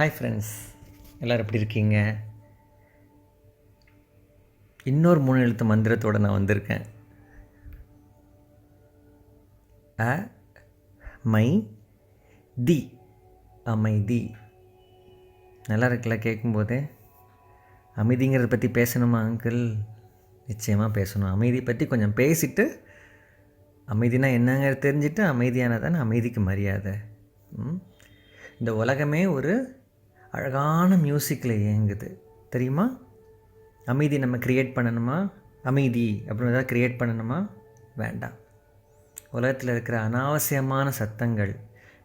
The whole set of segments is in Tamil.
ஹாய் ஃப்ரெண்ட்ஸ் எல்லோரும் எப்படி இருக்கீங்க? இன்னொரு மூணு எழுத்து மந்திரத்தோடு நான் வந்திருக்கேன். அ மை தி அமைதி. நல்லா இருக்குல்ல கேட்கும்போதே? அமைதிங்கிறத பற்றி பேசணுமா அங்கிள் நிச்சயமாக பேசணும். அமைதி பற்றி கொஞ்சம் பேசிட்டு அமைதினா என்னங்கிறது தெரிஞ்சுட்டு அமைதியானதானே அமைதிக்கு மரியாதை. இந்த உலகமே ஒரு அழகான மியூசிக்கில் இயங்குது. தெரியுமா? அமைதி நம்ம க்ரியேட் பண்ணணுமா? அமைதி அப்படின்னு ஏதாவது க்ரியேட் பண்ணணுமா? வேண்டாம். உலகத்தில் இருக்கிற அனாவசியமான சத்தங்கள்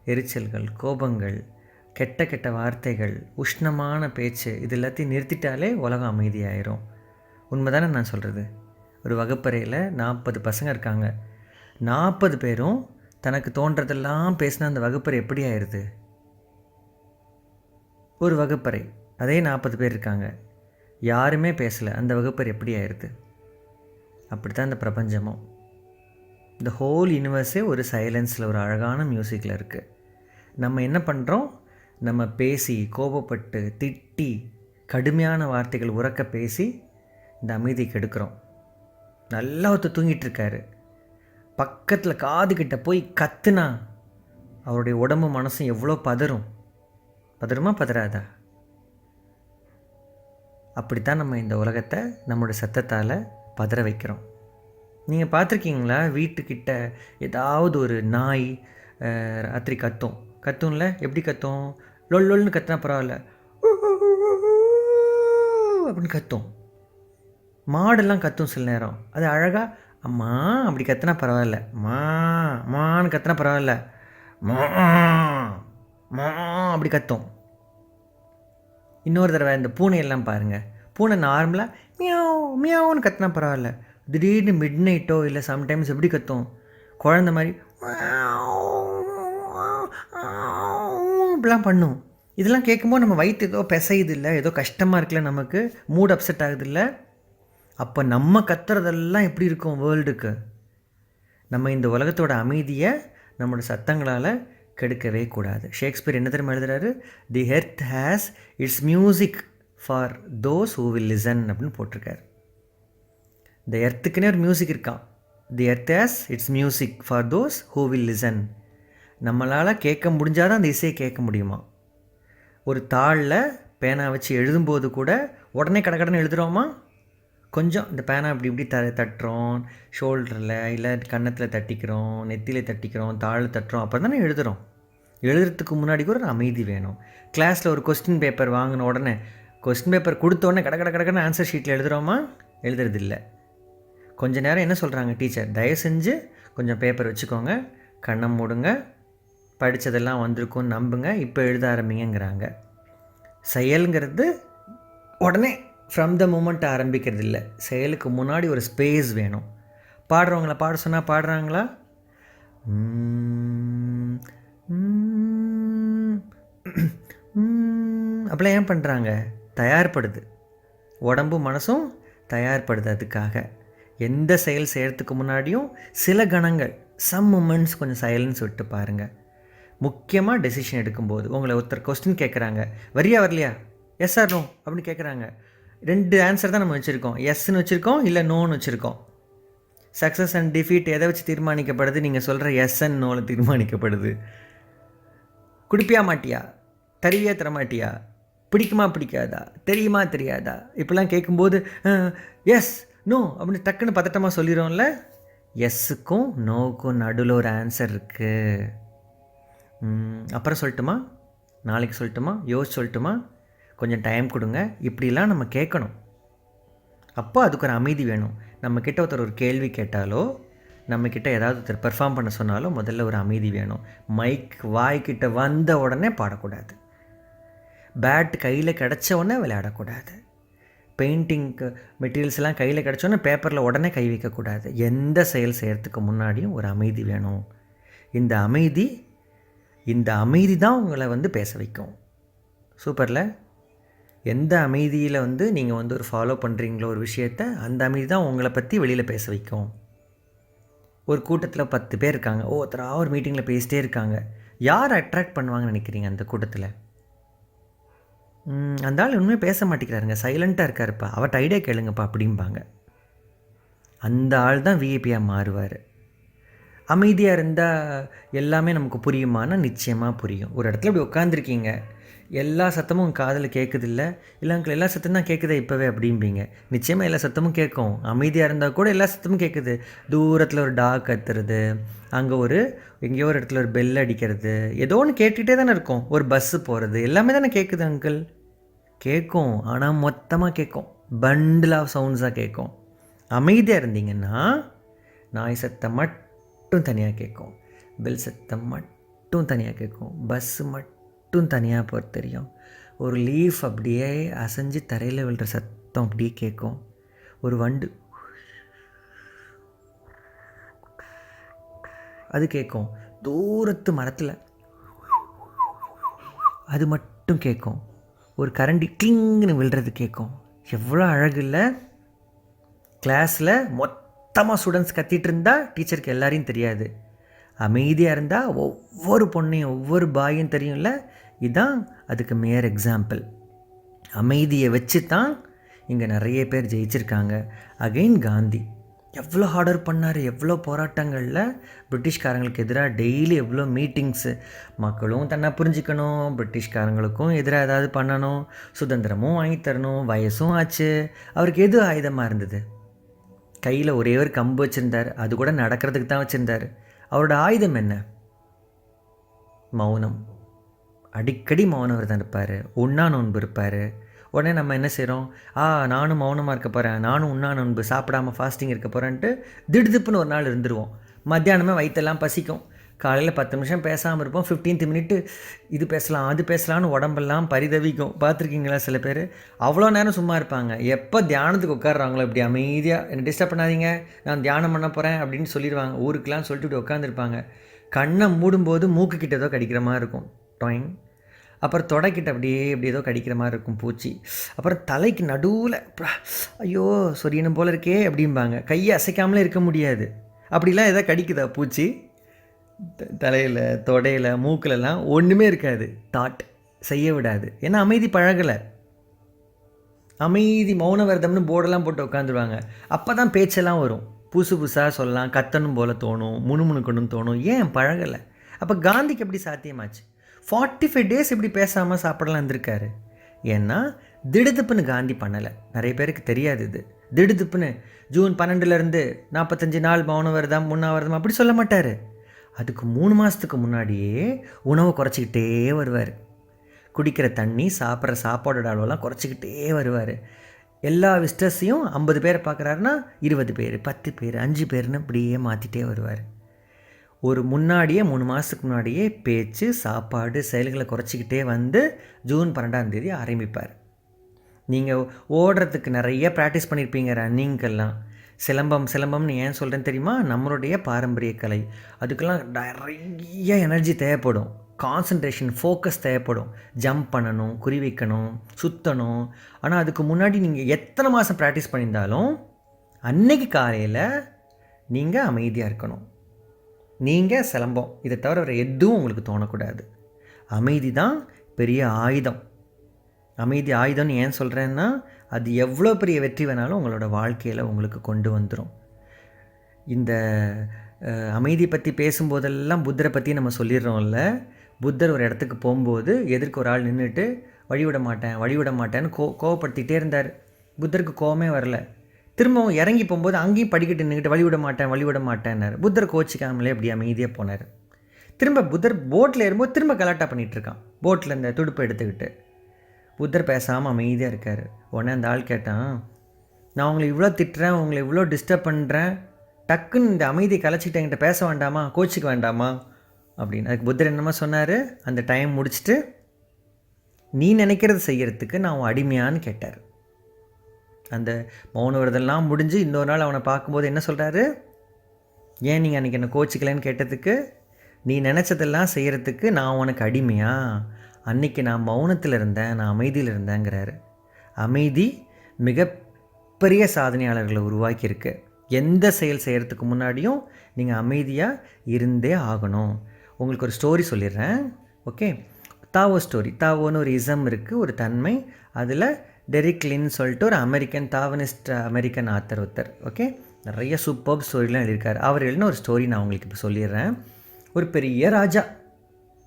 எரிச்சல்கள் கோபங்கள் கெட்ட கெட்ட வார்த்தைகள் உஷ்ணமான பேச்சு இது எல்லாத்தையும் நிறுத்திட்டாலே உலகம் அமைதியாயிரும். உண்மைதானே நான் சொல்கிறது ஒரு வகுப்பறையில் நாற்பது பசங்க இருக்காங்க. நாற்பது பேரும் தனக்கு தோன்றதெல்லாம் பேசினா அந்த வகுப்பறை எப்படி ஆயிடுது ஒரு வகுப்பறை. அதே நாற்பது பேர் இருக்காங்க. யாருமே பேசலை. அந்த வகுப்பறை எப்படி ஆயிடுது அப்படி தான் இந்த பிரபஞ்சமும். இந்த ஹோல் யூனிவர்ஸே ஒரு சைலன்ஸில் ஒரு அழகான மியூசிக்கில் இருக்குது நம்ம என்ன பண்ணுறோம் நம்ம பேசி கோபப்பட்டு திட்டி கடுமையான வார்த்தைகள் உறக்க பேசி இந்த அமைதியை கெடுக்கிறோம். நல்லா ஒருத்தர் தூங்கிட்டு இருக்காரு. பக்கத்தில் காதுகிட்ட போய் கத்துனா அவருடைய உடம்பு மனசும் எவ்வளோ பதறும். பதறுமா பதறாதா? அப்படித்தான் நம்ம இந்த உலகத்தை நம்மளுடைய சத்தத்தால் பதற வைக்கிறோம். நீங்கள் பார்த்துருக்கீங்களா? வீட்டுக்கிட்ட ஏதாவது ஒரு நாய் ராத்திரி கத்தும். கத்தும்ல? எப்படி கத்தும்? லொல் லொல்னு கத்துனா பரவாயில்ல. அப்படின்னு கத்தும். மாடெல்லாம் கத்தும் சில நேரம். அது அழகாக அம்மா அப்படி கத்துனா பரவாயில்ல. மா மான்னு கத்துனா பரவாயில்ல. மா மா அப்படி கத்தும். இன்னொரு தடவை இந்த பூனையெல்லாம் பாருங்கள் பூனை நார்மலாக மியாவ் மியாவுன்னு கத்துனா பரவாயில்ல. திடீர்னு மிட் நைட்டோ இல்லை சம்டைம்ஸ் எப்படி கத்தும்? குழந்த மாதிரி இப்படிலாம் பண்ணும். இதெல்லாம் கேட்கும்போது நம்ம வயிற்று ஏதோ பிசையுது இல்லை ஏதோ கஷ்டமாக இருக்குல்ல நமக்கு மூட் அப்செட் ஆகுது இல்லை அப்போ நம்ம கத்துறதெல்லாம் எப்படி இருக்கும் வேர்ல்டுக்கு நம்ம இந்த உலகத்தோட அமைதியை நம்மளோட சத்தங்களால் கெடுக்கவே கூடாது. ஷேக்ஸ்பியர் என்ன தெரியுமா எழுதுறாரு? The earth has its music for those who will listen அப்படின்னு போட்டிருக்காரு. இந்த எர்த்துக்குன்னே ஒரு மியூசிக் இருக்கான் the earth has its music for those who will listen நம்மளால் கேட்க முடிஞ்சால் தான் அந்த இசையை கேட்க முடியுமா? ஒரு தாளில் பேனா வச்சு எழுதும்போது கூட உடனே கடகடன்னு எழுதுகிறோமா கொஞ்சம் இந்த பேனா இப்படி இப்படி த தட்டுறோம். ஷோல்டரில் இல்லை கன்னத்தில் தட்டிக்கிறோம் நெத்தியில் தட்டிக்கிறோம் தாழ் தட்டுறோம் அப்புறம் தானே எழுதுகிறோம் எழுதுறதுக்கு முன்னாடி கூட ஒரு அமைதி வேணும். கிளாஸில் ஒரு கொஸ்டின் பேப்பர் வாங்கின உடனே கொஸ்டின் பேப்பர் கொடுத்த உடனே கட கட கடன்னு ஆன்சர் ஷீட்டில் எழுதுகிறோமா எழுதுறதில்ல. கொஞ்ச நேரம் என்ன சொல்கிறாங்க டீச்சர் தயவு செஞ்சு கொஞ்சம் பேப்பர் வச்சுக்கோங்க. கண்ணை மூடுங்க. படித்ததெல்லாம் வந்திருக்கும்னு நம்புங்க. இப்போ எழுத ஆரம்பிங்கங்கிறாங்க. செயல்ங்கிறது உடனே ஃப்ரம் த மூமெண்ட் ஆரம்பிக்கிறது இல்லை செயலுக்கு முன்னாடி ஒரு ஸ்பேஸ் வேணும். பாடுறவங்கள பாட சொன்னால் பாடுறாங்களா? அப்படிலாம் ஏன் பண்ணுறாங்க தயார்படுது. உடம்பும் மனசும் தயார்படுது அதுக்காக. எந்த செயல் செய்கிறதுக்கு முன்னாடியும் சில கணங்கள் சம் மூமெண்ட்ஸ் கொஞ்சம் சைலன்ஸ் விட்டு பாருங்கள் முக்கியமாக டெசிஷன் எடுக்கும்போது உங்களை ஒருத்தர் கொஸ்டின் கேட்குறாங்க வரியா வரலையா? எஸ் ஆர் நோ அப்படின்னு கேட்குறாங்க ரெண்டு ஆன்சர் தான் நம்ம வச்சுருக்கோம். எஸ்ன்னு வச்சுருக்கோம் இல்லை நோன்னு வச்சுருக்கோம். சக்ஸஸ் அண்ட் டிஃபீட் எதை வச்சு தீர்மானிக்கப்படுது? நீங்கள் சொல்கிற எஸ் அண்ட் நோவில் தீர்மானிக்கப்படுது. குடிப்பியா மாட்டியா? தருவியா தரமாட்டியா? பிடிக்குமா பிடிக்காதா? தெரியுமா தெரியாதா? இப்படிலாம் கேட்கும்போது எஸ் நோ அப்படின்னு டக்குன்னு பதட்டமாக சொல்லிடும்ல எஸ்ஸுக்கும் நோவுக்கும் நடுவில் ஒரு ஆன்சர் இருக்குது அப்புறம் சொல்லட்டுமா? நாளைக்கு சொல்லட்டுமா? யோசிச்சு சொல்லட்டுமா? கொஞ்சம் டைம் கொடுங்க. இப்படிலாம் நம்ம கேட்கணும். அப்போ அதுக்கு ஒரு அமைதி வேணும். நம்மக்கிட்ட ஒருத்தர் ஒரு கேள்வி கேட்டாலோ நம்மக்கிட்ட ஏதாவது ஒருத்தர் பெர்ஃபார்ம் பண்ண சொன்னாலோ முதல்ல ஒரு அமைதி வேணும். மைக் வாய்க்கிட்ட வந்த உடனே பாடக்கூடாது. பேட் கையில் கிடச்ச உடனே விளையாடக்கூடாது. பெயிண்டிங்க்கு மெட்டீரியல்ஸ்லாம் கையில் கிடச்சோன்னே பேப்பரில் உடனே கை வைக்கக்கூடாது. எந்த செயல் செய்கிறதுக்கு முன்னாடியும் ஒரு அமைதி வேணும். இந்த அமைதி இந்த அமைதி தான் உங்களை வந்து பேச வைக்கும். சூப்பரில் எந்த அமைதியில் வந்து நீங்கள் வந்து ஒரு ஃபாலோ பண்ணுறீங்களோ ஒரு விஷயத்த அந்த அமைதி தான் உங்களை பற்றி வெளியில் பேச வைக்கும். ஒரு கூட்டத்தில் பத்து பேர் இருக்காங்க. ஒருத்தராக ஒரு மீட்டிங்கில் பேசிட்டே இருக்காங்க. யார் அட்ராக்ட் பண்ணுவாங்கன்னு நினைக்கிறீங்க அந்த கூட்டத்தில்? அந்த ஆள் ஒன்றுமே பேச மாட்டேங்கிறாருங்க. சைலண்ட்டாக இருக்காருப்பா அவர்கிட்ட ஐடியா கேளுங்கப்பா அப்படிம்பாங்க. அந்த ஆள் தான் விஐபியாக மாறுவார். அமைதியாக இருந்தால் எல்லாமே நமக்கு புரியுமானா நிச்சயமாக புரியும். ஒரு இடத்துல இப்படி உட்காந்துருக்கீங்க எல்லா சத்தமும் உங்கள் காதில் கேட்குது இல்லை இல்லை அங்கிள் எல்லா சத்தம் தான் கேட்குதே இப்போவே அப்படிம்பீங்க. நிச்சயமாக எல்லா சத்தமும் கேட்கும் அமைதியாக இருந்தால் கூட எல்லா சத்தமும் கேட்குது தூரத்தில் ஒரு டாக் கத்துறது அங்கே ஒரு எங்கேயோ ஒரு இடத்துல ஒரு பெல் அடிக்கிறது ஏதோ ஒன்று கேட்டுகிட்டே தானே இருக்கும். ஒரு பஸ்ஸு போகிறது எல்லாமே தானே கேட்குது அங்கிள் கேட்கும் ஆனால் மொத்தமாக கேட்கும் பண்டில் ஆஃப் சவுண்ட்ஸாக கேட்கும் அமைதியாக இருந்தீங்கன்னா நாய் சத்தம் மட்டும் தனியாக கேட்கும் பெல் சத்தம் மட்டும் தனியாக கேட்கும் பஸ்ஸு மட்டும் தனியாக போகிறது தெரியும். ஒரு லீஃப் அப்படியே அசைஞ்சு தரையில் விழுற சத்தம் அப்படியே கேட்கும் ஒரு வண்டு. அது கேட்கும் தூரத்து மரத்தில். அது மட்டும் கேட்கும் ஒரு கரண்டி கிளிங்னு விழுறது கேட்கும் எவ்வளோ அழகு இல்லை. கிளாஸில் மொத்தமாக ஸ்டூடெண்ட்ஸ் கத்திட்டு இருந்தால் டீச்சருக்கு எல்லாரையும் தெரியாது. அமைதியாக இருந்தால் ஒவ்வொரு பொண்ணையும் ஒவ்வொரு பாயும் தெரியும்ல. இதுதான் அதுக்கு மேயர் எக்ஸாம்பிள் அமைதியை வச்சு தான் இங்கே நிறைய பேர் ஜெயிச்சிருக்காங்க. அகெயின் காந்தி. எவ்வளோ ஆர்டர் பண்ணார் எவ்வளோ போராட்டங்களில் பிரிட்டிஷ்காரங்களுக்கு எதிராக டெய்லி எவ்வளோ மீட்டிங்ஸு மக்களும் தன்னை புரிஞ்சுக்கணும் பிரிட்டிஷ்காரங்களுக்கும் எதிராக ஏதாவது பண்ணணும் சுதந்திரமும் வாங்கி தரணும் வயசும் ஆச்சு. அவருக்கு எது ஆயுதமாக இருந்தது? கையில் ஒரே ஒரு கம்பு வச்சுருந்தார் அது கூட நடக்கிறதுக்கு தான் வச்சுருந்தார். அவரோட ஆயுதம் என்ன? மௌனம். அடிக்கடி மௌனவர் விரதம் இருப்பார். உண்ணா நோன்பு இருப்பார். உடனே நம்ம என்ன செய்கிறோம் ஆ நானும் மௌனமாக இருக்க போகிறேன் நானும் உண்ணா நோன்பு சாப்பிடாம ஃபாஸ்டிங் இருக்க போகிறேன்ட்டு திடுதிப்புன்னு ஒரு நாள் இருந்துருவோம். மத்தியானமே வயிற்றெல்லாம் பசிக்கும். காலையில் பத்து நிமிஷம் பேசாமல் இருப்போம். ஃபிஃப்டீன்த் மினிட்டு இது பேசலாம் அது பேசலாம்னு உடம்பெல்லாம் பரிதவிக்கும். பார்த்துருக்கீங்களா சில பேர்? அவ்வளோ நேரம் சும்மா இருப்பாங்க. எப்போ தியானத்துக்கு உட்காடுறாங்களோ இப்படி அமைதியாக என்ன டிஸ்டர்ப் பண்ணாதீங்க. நான் தியானம் பண்ண போகிறேன் அப்படின்னு சொல்லிடுவாங்க ஊருக்கெலாம் சொல்லிட்டு இப்படி உட்காந்துருப்பாங்க கண்ணை மூடும்போது மூக்கு கிட்ட ஏதோ கடிக்கிற மாதிரி இருக்கும். டாயிங். அப்புறம் தொடைக்கிட்ட அப்படியே இப்படி ஏதோ கடிக்கிற மாதிரி இருக்கும் பூச்சி. அப்புறம் தலைக்கு நடுவில் ஐயோ சொரியணும் போல இருக்கே அப்படிம்பாங்க. கையை அசைக்காமலே இருக்க முடியாது. அப்படிலாம் எதாவது கடிக்குதா பூச்சி? தலையில் தொடையில் மூக்கிலலாம் ஒன்றுமே இருக்காது. தாட் செய்ய விடாது. ஏன்னா அமைதி பழகலை. அமைதி மௌன விரதம்னு போர்டெல்லாம் போட்டு உட்காந்துருவாங்க. அப்போ தான் பேச்செல்லாம் வரும். புதுசு புதுசாக சொல்லலாம் கத்தணும் போல் தோணும் முணுமுணுக்கணும்னு தோணும். ஏன் பழகலை? அப்போ காந்திக்கு எப்படி சாத்தியமாச்சு? ஃபார்ட்டி ஃபைவ் டேஸ் இப்படி பேசாமல் சாப்பிடலாம் இருந்திருக்காரு. ஏன்னா திடுதுப்புன்னு காந்தி பண்ணலை. நிறைய பேருக்கு தெரியாது இது. திடுதுப்புன்னு ஜூன் பன்னெண்டுலேருந்து நாற்பத்தஞ்சு நாள் மௌன விரதம் முன்னாவிரதம் அப்படி சொல்ல மாட்டார். அதுக்கு மூணு மாதத்துக்கு முன்னாடியே உணவை குறைச்சிக்கிட்டே வருவார். குடிக்கிற தண்ணி சாப்பிட்ற சாப்பாடோட அளவெல்லாம் குறைச்சிக்கிட்டே வருவார். எல்லா விஸ்டர்ஸையும் ஐம்பது பேரை பார்க்குறாருன்னா இருபது பேர் பத்து பேர் அஞ்சு பேர்னு இப்படியே மாற்றிட்டே வருவார். ஒரு முன்னாடியே மூணு மாதத்துக்கு முன்னாடியே பேச்சு சாப்பாடு செயல்களை குறைச்சிக்கிட்டே வந்து ஜூன் பன்னெண்டாம் தேதி ஆரம்பிப்பார். நீங்கள் ஓடுறதுக்கு நிறைய ப்ராக்டிஸ் பண்ணியிருப்பீங்க ரன்னிங்கெல்லாம் சிலம்பம் சிலம்பம்னு ஏன் சொல்கிறேன்னு தெரியுமா? நம்மளுடைய பாரம்பரிய கலை. அதுக்கெல்லாம் நிறைய எனர்ஜி தேவைப்படும். கான்சன்ட்ரேஷன் ஃபோக்கஸ் தேவைப்படும். ஜம்ப் பண்ணணும் குறி வைக்கணும் சுற்றணும் ஆனால் அதுக்கு முன்னாடி நீங்கள் எத்தனை மாதம் ப்ராக்டிஸ் பண்ணியிருந்தாலும் அன்னைக்கு காலையில் நீங்கள் அமைதியாக இருக்கணும். நீங்கள் சிலம்பம். இதை தவிர வேறு எதுவும் உங்களுக்கு தோணக்கூடாது. அமைதி தான் பெரிய ஆயுதம். அமைதி ஆயுதம்னு ஏன் சொல்கிறேன்னா அது எவ்வளோ பெரிய வெற்றி வேணாலும் உங்களோட வாழ்க்கையில் உங்களுக்கு கொண்டு வந்துடும் இந்த அமைதி பற்றி பேசும்போதெல்லாம் புத்தரை பற்றி நம்ம சொல்லிடுறோம்ல. புத்தர் ஒரு இடத்துக்கு போகும்போது எதிர்க்க ஒரு ஆள் நின்றுட்டு வழிவிட மாட்டேன் வழிவிட மாட்டேன்னு கோ கோவப்படுத்திகிட்டே இருந்தார். புத்தருக்கு கோவமே வரல. திரும்பவும் இறங்கி போகும்போது அங்கேயும் படிக்கட்டு நின்றுட்டு வழிவிட மாட்டேன் வழிவிட மாட்டேன்னாரு. புத்தர் கோச்சிக்காமலே அப்படி அமைதியாக போனார். திரும்ப புத்தர் போட்டில் ஏறும்போது திரும்ப கலாட்டா பண்ணிகிட்ருக்கான் போட்டில் இந்த துடுப்பை எடுத்துக்கிட்டு. புத்தர் பேசாமல் அமைதியாக இருக்கார். உடனே அந்த ஆள் கேட்டான் நான் உங்களை இவ்வளோ திட்டுறேன் உங்களை இவ்வளோ டிஸ்டர்ப் பண்ணுறேன் டக்குன்னு இந்த அமைதியை கலைச்சிட்டு என்கிட்ட பேச வேண்டாமா கோச்சிக்க வேண்டாமா? அப்படின்னு. அதுக்கு புத்தர் என்னமா சொன்னார் அந்த டைம் முடிச்சுட்டு நீ நினைக்கிறது செய்கிறதுக்கு நான் உன் அடிமையான்னு கேட்டார். அந்த மௌன விரதெல்லாம் முடிஞ்சு இன்னொரு நாள் அவனை பார்க்கும்போது என்ன சொல்கிறாரு ஏன் நீங்கள் அன்றைக்கி என்ன கோச்சிக்கலைன்னு கேட்டதுக்கு? நீ நினச்சதெல்லாம் செய்கிறதுக்கு நான் உனக்கு அடிமையா? அன்னைக்கு நான் மௌனத்தில் இருந்தேன் நான் அமைதியில் இருந்தேங்கிறாரு. அமைதி மிகப்பெரிய சாதனையாளர்களை உருவாக்கியிருக்கு. எந்த செயல் செய்கிறதுக்கு முன்னாடியும் நீங்கள் அமைதியாக இருந்தே ஆகணும். உங்களுக்கு ஒரு ஸ்டோரி சொல்லிடுறேன். ஓகே தாவோ ஸ்டோரி தாவோன்னு ஒரு இசம் இருக்குது ஒரு தன்மை. அதில் டெரிக் லின்னு சொல்லிட்டு ஒரு அமெரிக்கன் தாவனிஸ்ட் அமெரிக்கன் ஆத்தர் ஒருத்தர் ஓகே நிறைய சூப்பர் ஸ்டோரிலாம் எழுதியிருக்காரு. அவர் எழுதின ஒரு ஸ்டோரி நான் உங்களுக்கு இப்போ சொல்லிடுறேன். ஒரு பெரிய ராஜா.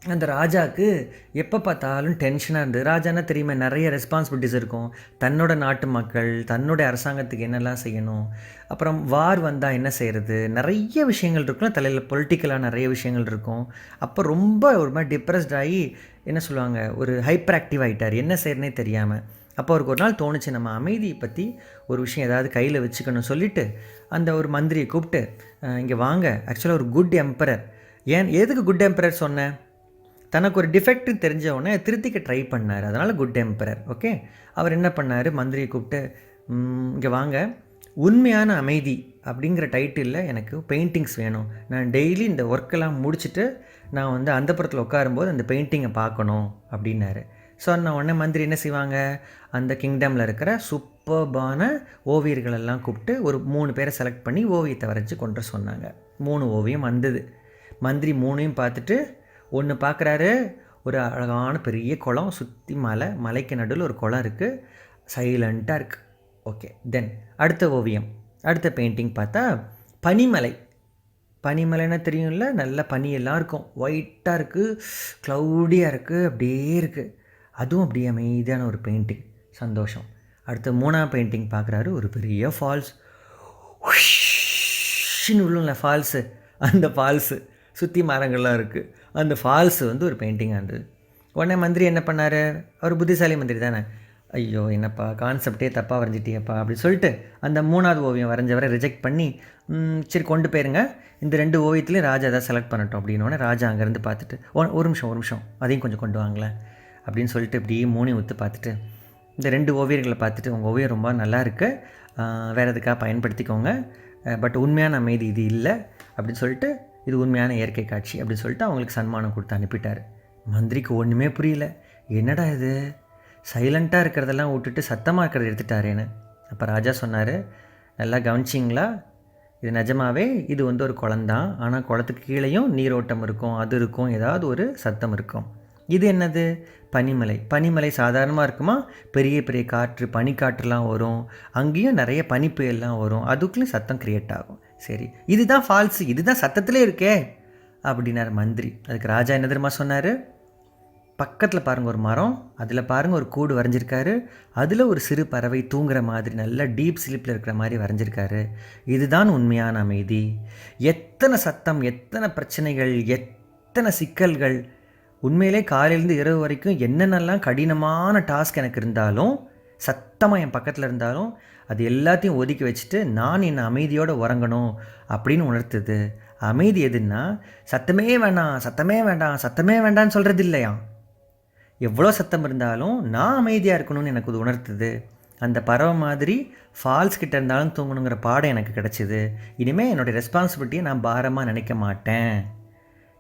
அந்த ராஜாவுக்கு எப்போ பார்த்தாலும் டென்ஷனாக இருந்தது ராஜானா தெரியுமா நிறைய ரெஸ்பான்சிபிலிட்டிஸ் இருக்கும். தன்னோட நாட்டு மக்கள் தன்னோட அரசாங்கத்துக்கு என்னெல்லாம் செய்யணும்? அப்புறம் வார் வந்தால் என்ன செய்கிறது நிறைய விஷயங்கள் இருக்கும். தலையில் பொலிட்டிக்கலாக நிறைய விஷயங்கள் இருக்கும். அப்போ ரொம்ப ஒரு மாதிரி டிப்ரெஸ்ட் ஆகி என்ன சொல்லுவாங்க ஒரு ஹைப்பர் ஆக்டிவ் ஆகிட்டார் என்ன செய்யறதுனே தெரியாமல் அப்போ அவருக்கு ஒரு நாள் தோணுச்சு நம்ம அமைதியை பற்றி ஒரு விஷயம் ஏதாவது கையில் வச்சுக்கணும் சொல்லிவிட்டு அந்த ஒரு மந்திரியை கூப்பிட்டு இங்கே வாங்க. ஆக்சுவலாக ஒரு குட் எம்பரர் ஏன் எதுக்கு குட் எம்பரர் சொன்னேன் தனக்கு ஒரு டிஃபெக்ட் தெரிஞ்சவொடனே திருத்திக்க ட்ரை பண்ணார். அதனால் குட் எம்பரர் ஓகே அவர் என்ன பண்ணார்? மந்திரியை கூப்பிட்டு இங்கே வாங்க. உண்மையான அமைதி அப்படிங்கிற டைட்டிலில் எனக்கு பெயிண்டிங்ஸ் வேணும். நான் டெய்லி இந்த ஒர்க்கெல்லாம் முடிச்சுட்டு நான் வந்து அந்த புறத்தில் உட்காரும்போது அந்த பெயிண்டிங்கை பார்க்கணும் அப்படின்னாரு. சொன்ன உடனே மந்திரி என்ன செய்வாங்க? அந்த கிங்டமில் இருக்கிற சூப்பர்பான ஓவியர்களெல்லாம் கூப்பிட்டு ஒரு மூணு பேரை செலக்ட் பண்ணி ஓவியத்தை வரைஞ்சி கொண்டு சொன்னாங்க. மூணு ஓவியம் வந்தது. மந்திரி மூணையும் பார்த்துட்டு ஒன்று பார்க்குறாரு ஒரு அழகான பெரிய குளம் சுற்றி மலை மலைக்கு நடுவில் ஒரு குளம் இருக்குது சைலண்ட்டாக இருக்குது ஓகே தென் அடுத்த ஓவியம் அடுத்த பெயிண்டிங் பார்த்தா பனிமலை. பனிமலைன்னா தெரியும்ல நல்ல பனியெல்லாம் இருக்கும். ஒயிட்டாக இருக்குது க்ளவுடியாக இருக்குது அப்படியே இருக்குது அதுவும் அப்படியே அமைதியான ஒரு பெயிண்டிங் சந்தோஷம். அடுத்து மூணாம் பெயிண்டிங் பார்க்குறாரு. ஒரு பெரிய ஃபால்ஸ் உள்ளும்ல ஃபால்ஸு அந்த ஃபால்ஸு சுற்றி மரங்கள்லாம் இருக்குது அந்த ஃபால்ஸு வந்து ஒரு பெயிண்டிங்காக இருந்தது. உடனே மந்திரி என்ன பண்ணார்? அவர் புத்திசாலி மந்திரி தானே. ஐயோ என்னப்பா கான்செப்டே தப்பாக வரைஞ்சிட்டியப்பா அப்படின்னு சொல்லிட்டு அந்த மூணாவது ஓவியம் வரைஞ்சவரை ரிஜெக்ட் பண்ணி சரி கொண்டு போயிருங்க. இந்த ரெண்டு ஓவியத்துலேயும் ராஜா தான் செலக்ட் பண்ணட்டும் அப்படின்னோடனே ராஜா அங்கேருந்து பார்த்துட்டு ஒரு நிமிஷம் ஒரு நிமிஷம். அதையும் கொஞ்சம் கொண்டு வாங்களேன். அப்படின்னு சொல்லிட்டு இப்படி மூணையும் ஒத்து பார்த்துட்டு இந்த ரெண்டு ஓவியர்களை பார்த்துட்டு உங்கள் ஓவியம் ரொம்ப நல்லா இருக்குது வேறு எதுக்காக பயன்படுத்திக்கோங்க. பட் உண்மையான அமைதி இது இல்லை அப்படின்னு சொல்லிட்டு இது உண்மையான இயற்கை காட்சி அப்படின்னு சொல்லிட்டு அவங்களுக்கு சன்மானம் கொடுத்து அனுப்பிட்டார். மந்திரிக்கு ஒன்றுமே புரியல. என்னடா இது? சைலண்ட்டாக இருக்கிறதெல்லாம் விட்டுட்டு சத்தமாக இருக்கிறத எடுத்துட்டாரேன்னு. அப்போ ராஜா சொன்னார் நல்லா கவனிச்சிங்களா? இது நிஜமாவே இது வந்து ஒரு குளந்தான் ஆனால் குளத்துக்கு கீழேயும் நீரோட்டம் இருக்கும் அது இருக்கும் ஏதாவது ஒரு சத்தம் இருக்கும். இது என்னது? பனிமலை. பனிமலை சாதாரணமாக இருக்குமா? பெரிய பெரிய காற்று பனிக்காற்றுலாம் வரும். அங்கேயும் நிறைய பனி புயல்லாம் வரும். அதுக்குள்ளேயும் சத்தம் க்ரியேட் ஆகும். சரி. இதுதான் ஃபால்ஸு இதுதான் சத்தத்திலே இருக்கே! அப்படின்னார் மந்திரி. அதுக்கு ராஜா என்ன தெரியுமா சொன்னார்? பக்கத்தில் பாருங்கள் ஒரு மரம். அதில் பாருங்கள் ஒரு கூடு வரைஞ்சிருக்காரு. அதில் ஒரு சிறு பறவை தூங்குற மாதிரி நல்லா டீப் ஸ்லீப்பில் இருக்கிற மாதிரி வரைஞ்சிருக்காரு. இதுதான் உண்மையான அமைதி. எத்தனை சத்தம் எத்தனை பிரச்சனைகள் எத்தனை சிக்கல்கள் உண்மையிலே காலையிலேருந்து இரவு வரைக்கும் என்னென்னலாம் கடினமான டாஸ்க் எனக்கு இருந்தாலும் சத்தமாக என் பக்கத்தில் இருந்தாலும் அது எல்லாத்தையும் ஒதுக்கி வச்சுட்டு நான் என்னை அமைதியோடு உறங்கணும் அப்படின்னு உணர்த்துது. அமைதி எதுன்னா சத்தமே வேண்டாம் சத்தமே வேண்டாம் சத்தமே வேண்டாம்னு சொல்கிறது இல்லையா? எவ்வளோ சத்தம் இருந்தாலும் நான் அமைதியாக இருக்கணும்னு எனக்கு இது உணர்த்துது. அந்த பறவை மாதிரி ஃபால்ஸ் கிட்ட இருந்தாலும் தூங்கணுங்கிற பாடம் எனக்கு கிடச்சிது. இனிமேல் என்னோடய ரெஸ்பான்சிபிலிட்டியை நான் பாரமாக நினைக்க மாட்டேன்.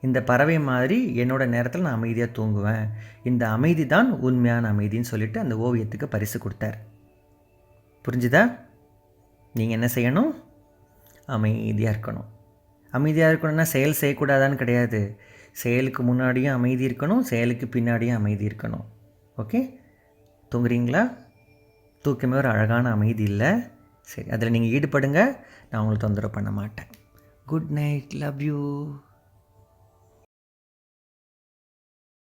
இந்த பறவை மாதிரி என்னோடய நேரத்தில் நான் அமைதியாக தூங்குவேன். இந்த அமைதி தான் உண்மையான அமைதின்னு சொல்லிட்டு அந்த ஓவியத்துக்கு பரிசு கொடுத்தார். புரிஞ்சுதா? நீங்கள் என்ன செய்யணும்? அமைதியாக இருக்கணும். அமைதியாக இருக்கணும்னா செயல் செய்யக்கூடாதான்னு கிடையாது. செயலுக்கு முன்னாடியும் அமைதி இருக்கணும் செயலுக்கு பின்னாடியும் அமைதி இருக்கணும். ஓகே? தூங்குறீங்களா? தூக்கமே ஒரு அழகான அமைதி இல்லை. சரி அதில் நீங்கள் ஈடுபடுங்க. நான் உங்களுக்கு தொந்தரவு பண்ண மாட்டேன். Good night love you.